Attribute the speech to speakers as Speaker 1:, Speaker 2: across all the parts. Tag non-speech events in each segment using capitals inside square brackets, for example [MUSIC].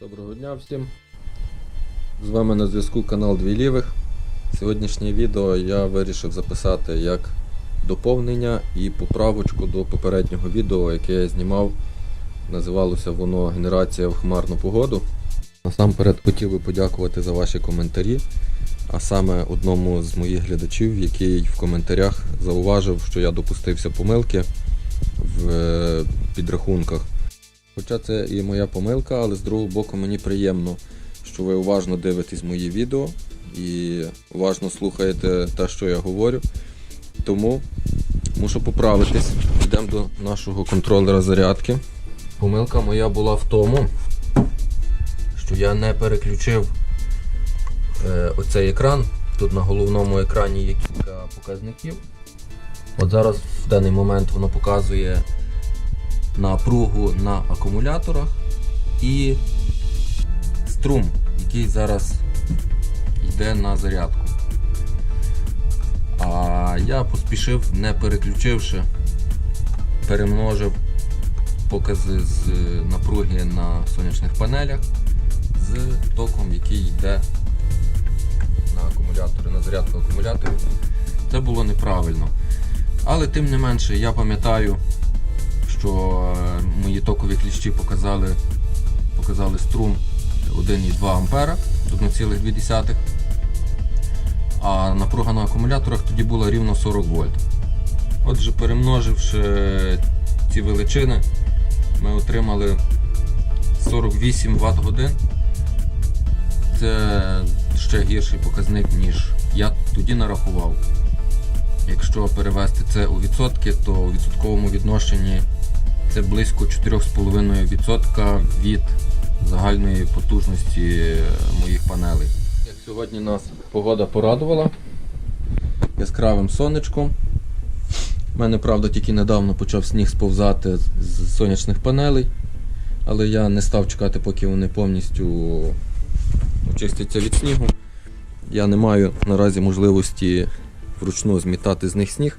Speaker 1: Доброго дня всім. З вами на зв'язку канал Дві Лівих. Сьогоднішнє відео я вирішив записати як доповнення і поправочку до попереднього відео, яке я знімав. Називалося воно Генерація в хмарну погоду. Насамперед хотів би подякувати за ваші коментарі, а саме одному з моїх глядачів, який в коментарях зауважив, що я допустився помилки в е, підрахунках. Хоча це і моя помилка, але з другого боку мені приємно, що ви уважно дивитесь мої відео і уважно слухаєте те, що я говорю. Тому мушу поправитись. Йдемо до нашого контролера зарядки. Помилка моя була в тому, що я не переключив е, оцей екран. Тут на головному екрані є кілька показників. От зараз в даний момент воно показує напругу на акумуляторах і струм, який зараз йде на зарядку. А я поспішив, не переключивши, перемножив покази з напруги на сонячних панелях з током, який йде на акумулятори, на зарядку акумуляторів. Це було неправильно. Але тим не менше, я пам'ятаю, що е, мої токові кліщі показали, показали струм 1,2 ампера, 1,2. А напруга на акумуляторах тоді була рівно 40 вольт. Отже, перемноживши ці величини, ми отримали 48 Вт годин. Це ще гірший показник, ніж я тоді нарахував. Якщо перевести це у відсотки, то у відсотковому відношенні це близько 4,5% від загальної потужності моїх панелей. Як сьогодні нас погода порадувала яскравим сонечком. У мене, правда, тільки недавно почав сніг сповзати з сонячних панелей, але я не став чекати, поки вони повністю очистяться від снігу. Я не маю наразі можливості вручну змітати з них сніг.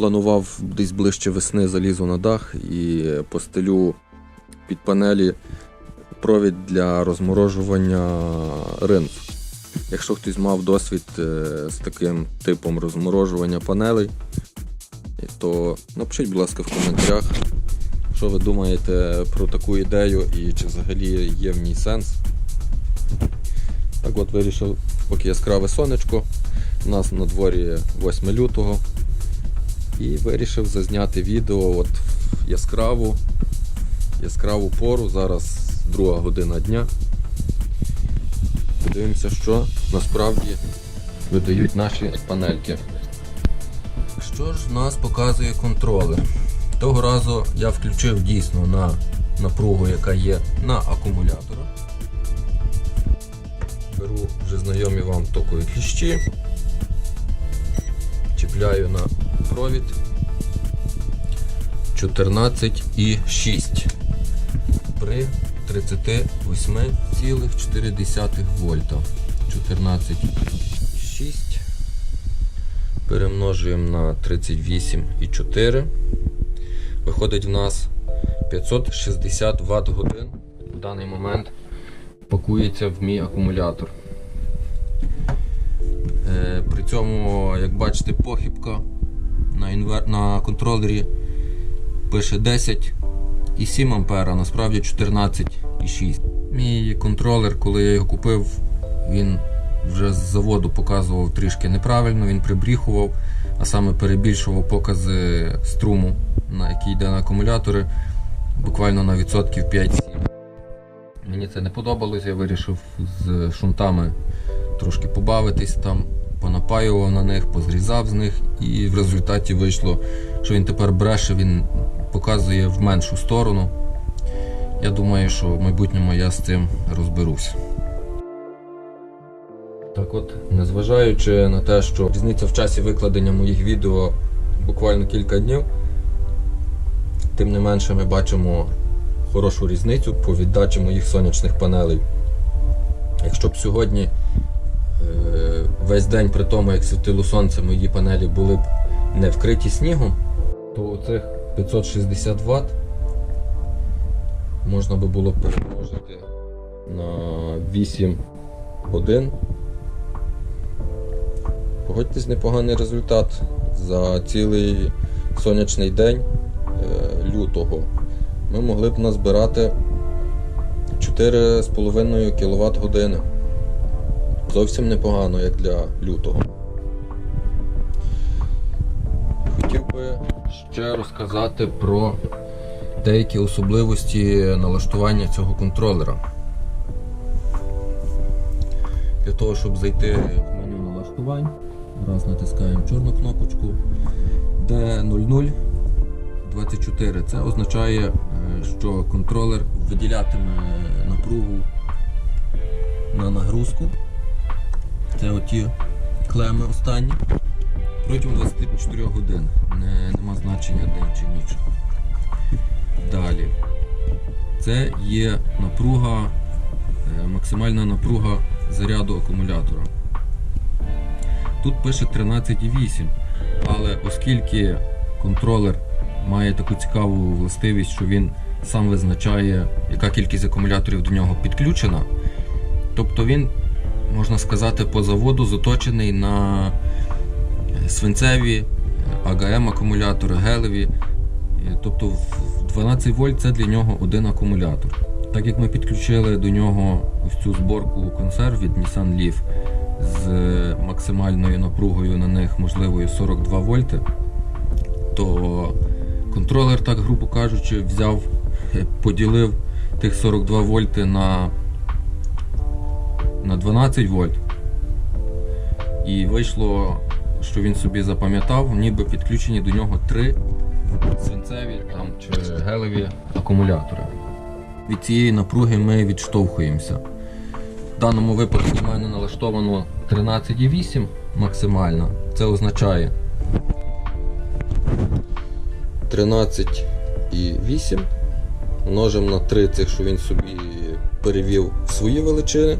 Speaker 1: Планував десь ближче весни залізу на дах і постелю під панелі провід для розморожування ринцу. Якщо хтось мав досвід е, з таким типом розморожування панелей, то напишіть, будь ласка, в коментарях, що ви думаєте про таку ідею і чи взагалі є в ній сенс. Так от вирішив, поки яскраве сонечко, у нас на дворі 8 лютого. І вирішив зазняти відео от в яскраву, яскраву пору. Зараз друга година дня. Подивимося, що насправді видають наші панельки. Що ж нас показує контролер? Того разу я включив дійсно на напругу, яка є на акумуляторах. Беру вже знайомі вам токові кліщі, чіпляю на провід 14,6 при 38,4 вольта. 14,6 перемножуємо на 38,4. Виходить в нас 560 Вт годин. В даний момент пакується в мій акумулятор. Е, При цьому, як бачите, похибка на, інвер... на контролері пише 10,7 ампера, насправді 14,6. Мій контролер, коли я його купив, він вже з заводу показував трішки неправильно, він прибріхував, а саме перебільшував покази струму, на який йде на акумулятори, буквально на відсотків 5-7. Мені це не подобалось, я вирішив з шунтами трошки побавитись там, понапаював на них, позрізав з них, і в результаті вийшло, що він тепер бреше, він показує в меншу сторону. Я думаю, що в майбутньому я з цим розберусь. Так от, незважаючи на те, що різниця в часі викладення моїх відео буквально кілька днів, тим не менше ми бачимо хорошу різницю по віддачі моїх сонячних панелей. Якщо б сьогодні е, весь день при тому, як світило сонце, мої панелі були б не вкриті снігом, то оцих 560 Вт можна би було перемножити на 8 годин. Погодьтесь, непоганий результат за цілий сонячний день е, лютого. Ми могли б назбирати 4,5 кВт години. Зовсім непогано, як для лютого. Хотів би ще розказати про деякі особливості налаштування цього контролера. Для того, щоб зайти в меню налаштувань, раз натискаємо чорну кнопочку D00 24. Це означає, е, що контролер виділятиме напругу на нагрузку. Це оті клеми останні. Протягом 24 годин. Не, нема значення день чи ніч. Далі. Це є напруга, е, максимальна напруга заряду акумулятора. Тут пише 13,8, але оскільки контролер має таку цікаву властивість, що він сам визначає, яка кількість акумуляторів до нього підключена, тобто він, можна сказати, по заводу заточений на свинцеві, АГМ акумулятори, гелеві. Е, Тобто 12 вольт це для нього один акумулятор. Так як ми підключили до нього ось цю зборку консерв від Nissan Leaf з максимальною напругою на них можливою 42 вольти, то контролер, так грубо кажучи, взяв, е, поділив тих 42 вольти на, на 12 вольт. І вийшло, що він собі запам'ятав, ніби підключені до нього три свинцеві там, чи гелеві акумулятори. Від цієї напруги ми відштовхуємося. В даному випадку в мене налаштовано 13,8 максимально. Це означає 13,8 множимо на 3 цих, що він собі перевів в свої величини.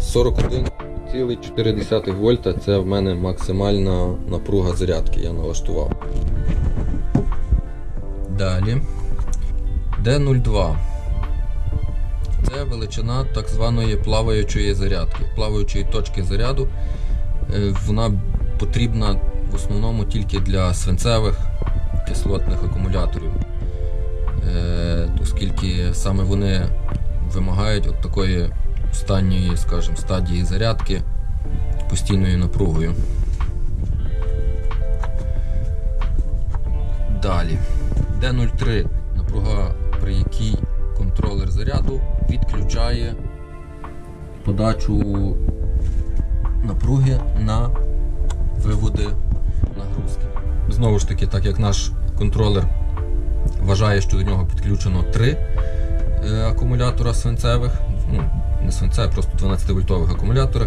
Speaker 1: 41,4 вольта це в мене максимальна напруга зарядки, я налаштував. Далі D02. Це величина так званої плаваючої зарядки, плаваючої точки заряду. Е, Вона потрібна в основному тільки для свинцевих кислотних акумуляторів, Е, оскільки саме вони вимагають от такої останньої, скажімо, стадії зарядки постійною напругою. Далі. D03 напруга, при якій контролер заряду відключає подачу напруги на виводи нагрузки. Знову ж таки, так як наш контролер вважає, що до нього підключено три е, акумулятора свинцевих, ну, не свинцеві, просто 12 вольтових акумулятори,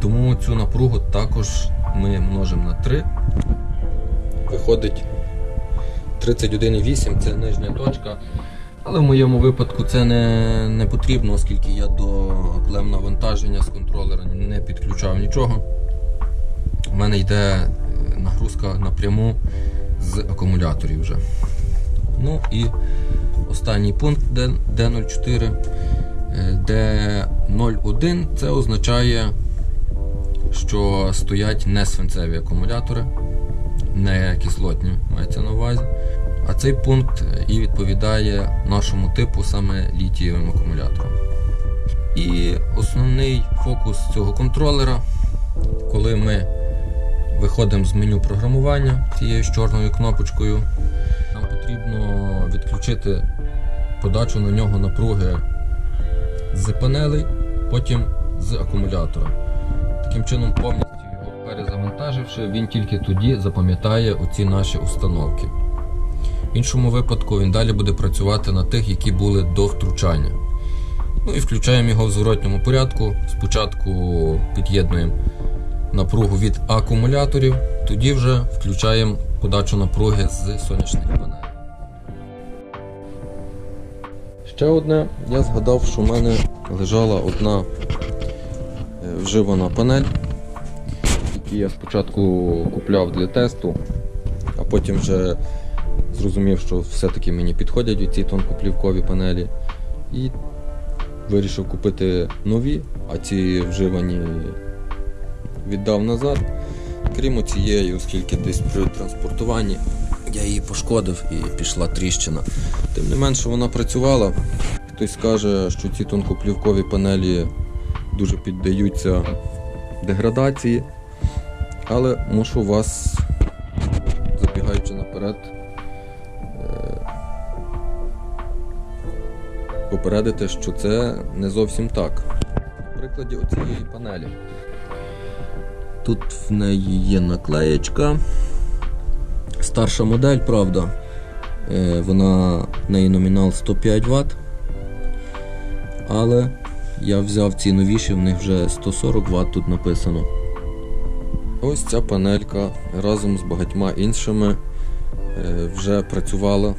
Speaker 1: тому цю напругу також ми множимо на 3. Виходить 31,8 це нижня точка. Але в моєму випадку це не, не потрібно, оскільки я до клем навантаження з контролера не підключав нічого. У мене йде нагрузка напряму з акумуляторів вже. Ну і останній пункт D04. Е, D01 це означає, що стоять не свинцеві акумулятори, не кислотні, мається на увазі. А цей пункт і відповідає нашому типу саме літієвим акумуляторам. І основний фокус цього контролера, коли ми виходимо з меню програмування цією ж чорною кнопочкою, нам потрібно відключити подачу на нього напруги з панелей, потім з акумулятора. Таким чином, повністю його перезавантаживши, він тільки тоді запам'ятає оці наші установки. В іншому випадку він далі буде працювати на тих, які були до втручання. Ну і включаємо його в зворотньому порядку. Спочатку під'єднуємо напругу від акумуляторів, тоді вже включаємо подачу напруги з сонячних панелей. Ще одне, я згадав, що в мене лежала одна е, вживана панель, яку я спочатку купляв для тесту, а потім вже зрозумів, що все-таки мені підходять ці тонкоплівкові панелі. І вирішив купити нові, а ці вживані віддав назад. Крім цієї, оскільки десь при транспортуванні я її пошкодив і пішла тріщина. Тим не менше вона працювала. Хтось скаже, що ці тонкоплівкові панелі дуже піддаються деградації, але мушу вас, забігаючи наперед, е, попередити, що це не зовсім так. На прикладі оцієї панелі. Тут в неї є наклеєчка. Старша модель, правда. Е, Вона неї номінал 105 Вт. Але я взяв ці новіші, в них вже 140 Вт тут написано. Ось ця панелька разом з багатьма іншими е, вже працювала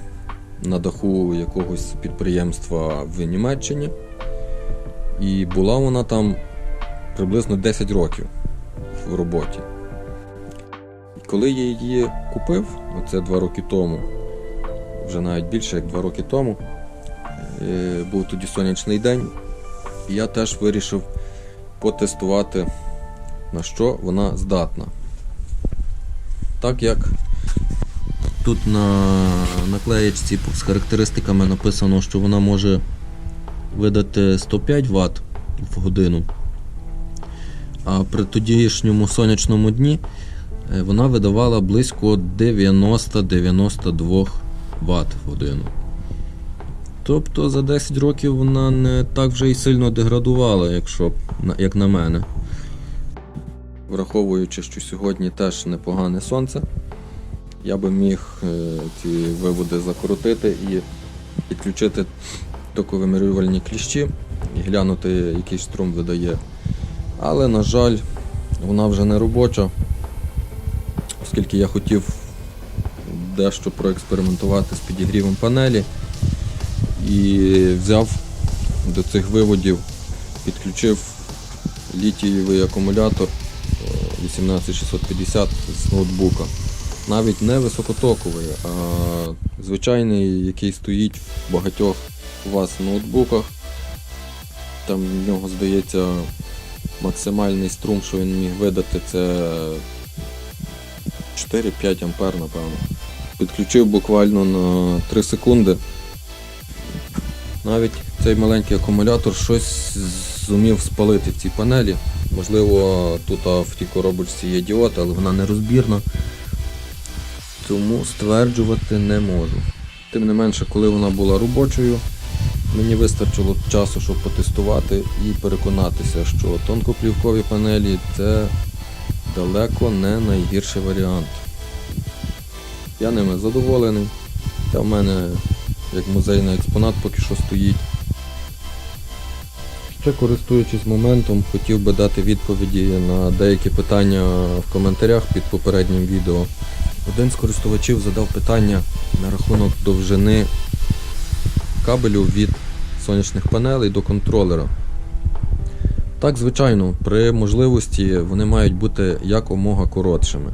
Speaker 1: на даху якогось підприємства в Німеччині. І була вона там приблизно 10 років в роботі. Коли я її купив, оце 2 роки тому, вже навіть більше як 2 роки тому, е, був тоді сонячний день, я теж вирішив потестувати, на що вона здатна. Так як тут на наклеєчці з характеристиками написано, що вона може видати 105 Вт в годину. А при тодішньому сонячному дні вона видавала близько 90-92 Вт в годину. Тобто за 10 років вона не так вже й сильно деградувала, якщо, як на мене. Враховуючи, що сьогодні теж непогане сонце, я би міг е, ці виводи закрутити і підключити токовимірювальні кліщі і глянути, який струм видає. Але, на жаль, вона вже не робоча, оскільки я хотів дещо проекспериментувати з підігрівом панелі і взяв до цих виводів, підключив літієвий акумулятор е, 18650 з ноутбука. Навіть не високотоковий, а звичайний, який стоїть в багатьох у вас ноутбуках. Там в нього здається максимальний струм, що він міг видати, це 4-5 ампер, напевно. Підключив буквально на 3 секунди. Навіть цей маленький акумулятор щось зумів спалити ці панелі. Можливо, тут в тій коробочці є діод, але вона не розбірна. Тому стверджувати не можу. Тим не менше, коли вона була робочою, мені вистачило часу, щоб потестувати і переконатися, що тонкоплівкові панелі це далеко не найгірший варіант. Я ними задоволений. Та в мене як музейний експонат поки що стоїть. Ще користуючись моментом, хотів би дати відповіді на деякі питання в коментарях під попереднім відео. Один з користувачів задав питання на рахунок довжини кабелю від сонячних панелей до контролера. Так, звичайно, при можливості вони мають бути якомога коротшими.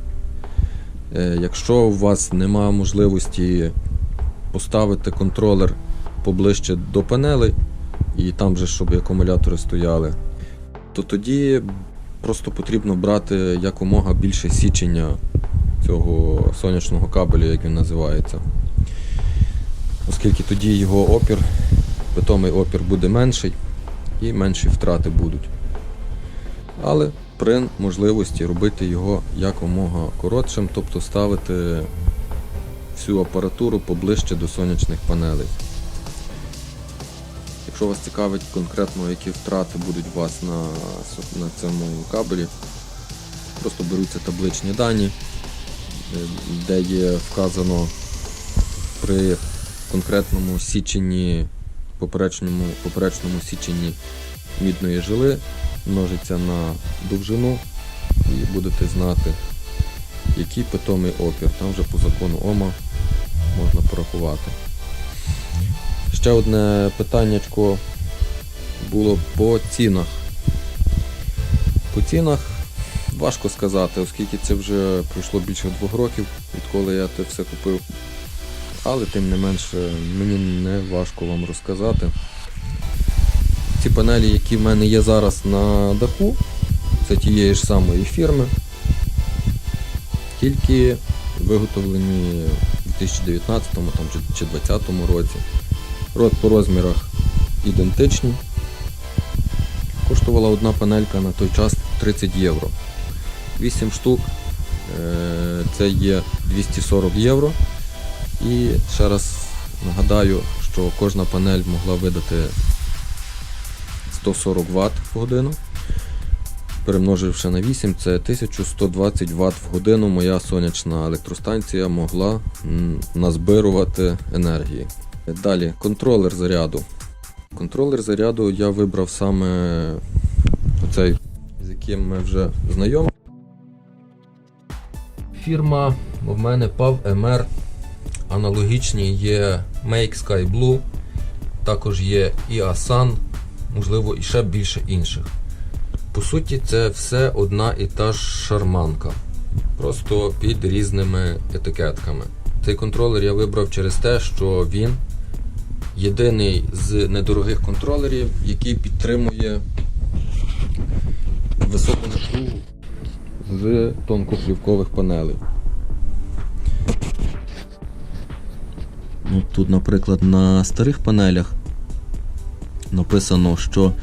Speaker 1: Е, Якщо у вас немає можливості поставити контролер поближче до панелей, і там же, щоб акумулятори стояли, то тоді просто потрібно брати якомога більше січення цього сонячного кабелю, як він називається. Оскільки тоді його опір, питомий опір буде менший і менші втрати будуть. Але при можливості робити його якомога коротшим, тобто ставити всю апаратуру поближче до сонячних панелей. Якщо вас цікавить конкретно, які втрати будуть у вас на, на цьому кабелі, просто беруться табличні дані, е, де є вказано при конкретному січенні, поперечному, поперечному січенні мідної жили, множиться на довжину і будете знати, який питомий опір. Там вже по закону Ома можна порахувати. Ще одне питаннячко було по цінах. По цінах важко сказати, оскільки це вже пройшло більше двох років, відколи я це все купив. Але тим не менше мені не важко вам розказати. ці панелі, які в мене є зараз на даху, це тієї ж самої фірми, тільки виготовлені у 2019 там, чи- чи 2020 році. Рот по розмірах ідентичні. Коштувала одна панелька на той час 30 євро. 8 штук е, це є 240 євро. І ще раз нагадаю, що кожна панель могла видати 140 Вт в годину. Перемноживши на 8, це 1120 Вт в годину моя сонячна електростанція могла назбирувати енергії. Далі контролер заряду. Контролер заряду я вибрав саме оцей, з яким ми вже знайомі. Фірма в мене PAV MR. Аналогічні є Make Sky Blue, також є і Asan, можливо, і ще більше інших. По суті, це все одна і та ж шарманка, просто під різними етикетками. Цей контролер я вибрав через те, що він єдиний з недорогих контролерів, який підтримує високу напругу з тонкоплівкових панелей. Ну, тут, наприклад, на старих панелях написано, що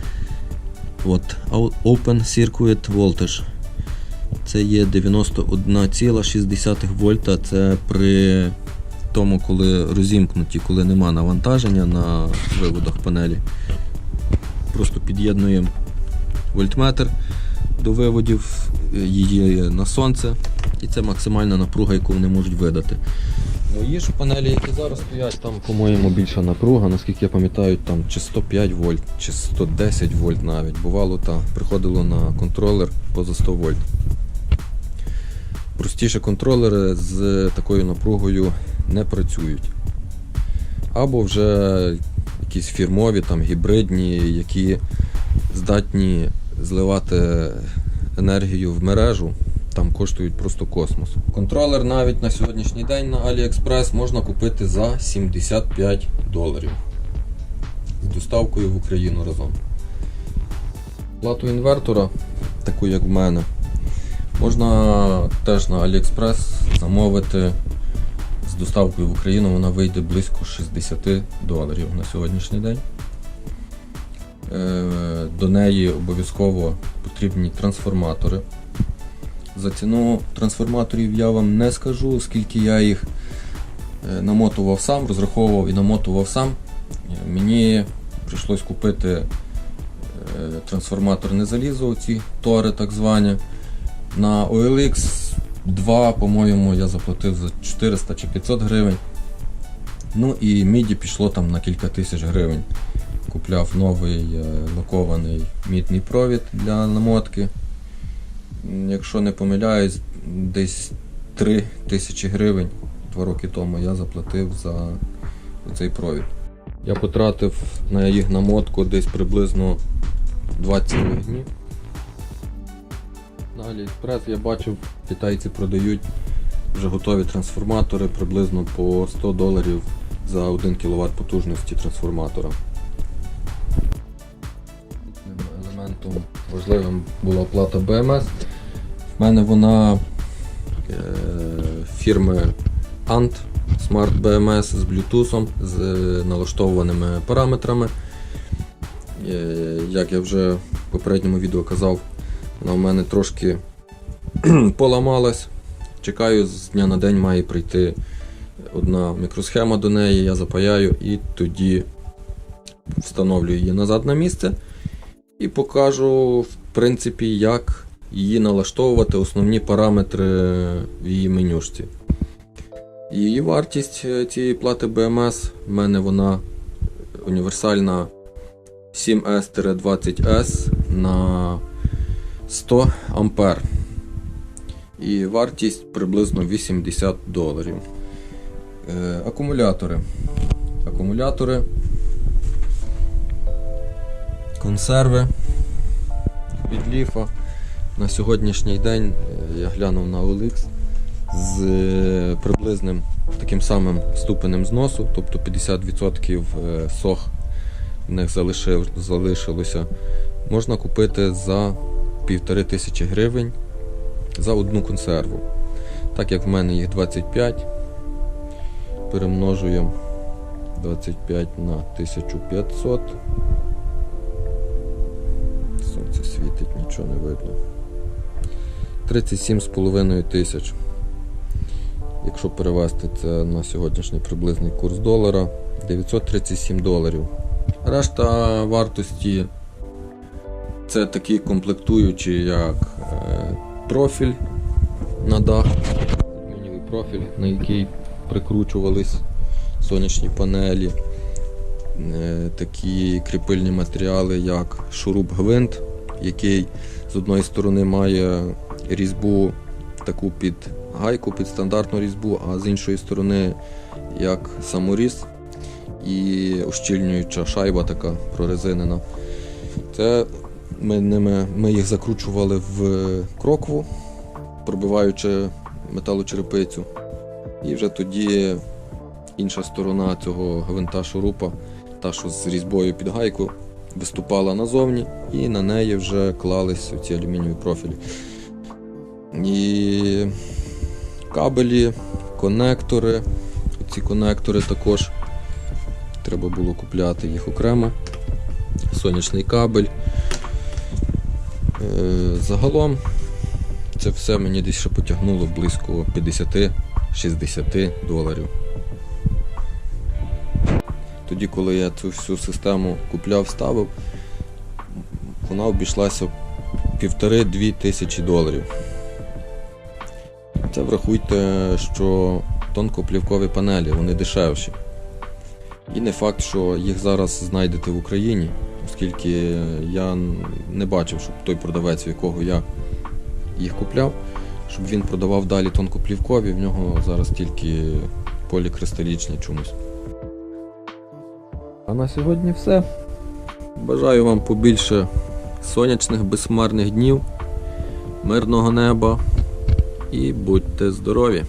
Speaker 1: от, Open Circuit Voltage. Це є 91,6 вольта. Це при тому, коли розімкнуті, коли нема навантаження на виводах панелі. Просто під'єднуємо вольтметр до виводів її на сонце. І це максимальна напруга, яку вони можуть видати. Мої ж панелі, які зараз стоять, там, по-моєму, більша напруга, наскільки я пам'ятаю, там чи 105 вольт, чи 110 вольт навіть. Бувало, та приходило на контролер поза 100 вольт. Простіше контролери з такою напругою не працюють. Або вже якісь фірмові, там, гібридні, які здатні зливати енергію в мережу там коштують просто космос. Контролер навіть на сьогоднішній день на AliExpress можна купити за 75 доларів з доставкою в Україну разом. Плату інвертора, таку як в мене, можна теж на AliExpress замовити з доставкою в Україну, вона вийде близько 60 доларів на сьогоднішній день. Е, До неї обов'язково потрібні трансформатори. За ціну трансформаторів я вам не скажу, оскільки я їх е, намотував сам, розраховував і намотував сам. Мені прийшлось купити е, трансформаторне залізо, ці тори так звані. На OLX 2, по-моєму, я заплатив за 400 чи 500 гривень. Ну і міді пішло там на кілька тисяч гривень. Купляв новий е, лакований мідний провід для намотки. Якщо не помиляюсь, десь 3 тисячі гривень два роки тому я заплатив за цей провід. Я потратив на їх намотку десь приблизно 20 днів. На AliExpress я бачив, китайці продають вже готові трансформатори приблизно по 100 доларів за 1 кВт потужності трансформатора. Елементом важливим була плата BMS. В мене вона е, фірми Ant Smart BMS з Bluetooth, з налаштованими параметрами. Е, Як я вже в попередньому відео казав, вона в мене трошки [CLEARS THROAT] поламалась. Чекаю, з дня на день має прийти одна мікросхема до неї, я запаяю і тоді встановлю її назад на місце і покажу, в принципі, як її налаштовувати, основні параметри в її менюшці. Її вартість е, цієї плати BMS, в мене вона універсальна 7S-20S на 100 ампер. І вартість приблизно 80 доларів. Е, акумулятори. Акумулятори. Консерви від ліфа. На сьогоднішній день е, я глянув на OLX з е, приблизним таким самим ступенем зносу, тобто 50% е, сох в них залишилося, можна купити за півтори тисячі гривень за одну консерву. Так як в мене їх 25, перемножуємо 25 на 1500. Сонце світить, нічого не видно. 37,5 тисяч. Якщо перевести це на сьогоднішній приблизний курс долара, 937 доларів. Решта вартості це такі комплектуючі, як е, профіль на дах, алюмінієвий профіль, на який прикручувались сонячні панелі, е, такі кріпильні матеріали, як шуруп-гвинт, який з одної сторони має різьбу таку під гайку, під стандартну різьбу, а з іншої сторони як саморіз і ущільнююча шайба така прорезинена. Це ми, ними, ми їх закручували в крокву, пробиваючи металочерепицю. І вже тоді інша сторона цього гвинта шурупа, та що з різьбою під гайку, виступала назовні, і на неї вже клались ці алюмінієві профілі. І кабелі, конектори. Ці конектори також треба було купляти їх окремо. Сонячний кабель. Е, Загалом це все мені десь ще потягнуло близько 50-60 доларів. Тоді, коли я цю всю систему купляв, ставив, вона обійшлася півтори-дві тисячі доларів. Це врахуйте, що тонкоплівкові панелі, вони дешевші. І не факт, що їх зараз знайдете в Україні, оскільки я не бачив, щоб той продавець, в якого я їх купляв, щоб він продавав далі тонкоплівкові, в нього зараз тільки полікристалічні чомусь. А на сьогодні все. Бажаю вам побільше сонячних безхмарних днів, мирного неба і будьте здорові!